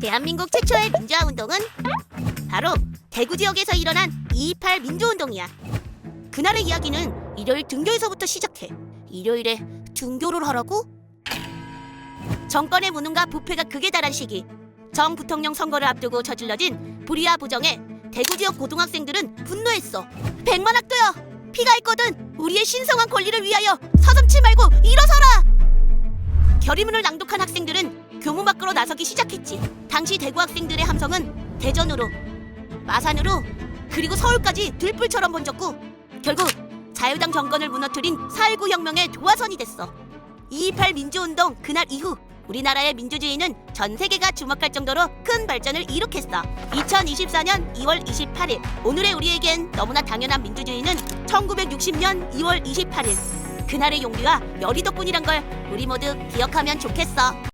대한민국 최초의 민주화 운동은 바로 대구 지역에서 일어난 228 민주운동이야. 그날의 이야기는 일요일 등교에서부터 시작해. 일요일에 등교를 하라고? 정권의 무능과 부패가 극에 달한 시기. 정 부통령 선거를 앞두고 저질러진 불의와 부정에 대구 지역 고등학생들은 분노했어. 백만 학도여! 피가 있거든! 우리의 신성한 권리를 위하여 서슴치 말고 일어서라! 결의문을 낭독한 학생들은 교문 밖으로 나서기 시작했지. 당시 대구 학생들의 함성은 대전으로, 마산으로, 그리고 서울까지 들불처럼 번졌고 결국 자유당 정권을 무너뜨린 4.19 혁명의 도화선이 됐어. 228 민주운동 그날 이후 우리나라의 민주주의는 전 세계가 주목할 정도로 큰 발전을 이룩했어. 2024년 2월 28일 오늘의 우리에겐 너무나 당연한 민주주의는 1960년 2월 28일 그날의 용기와 열의 덕분이란 걸 우리 모두 기억하면 좋겠어.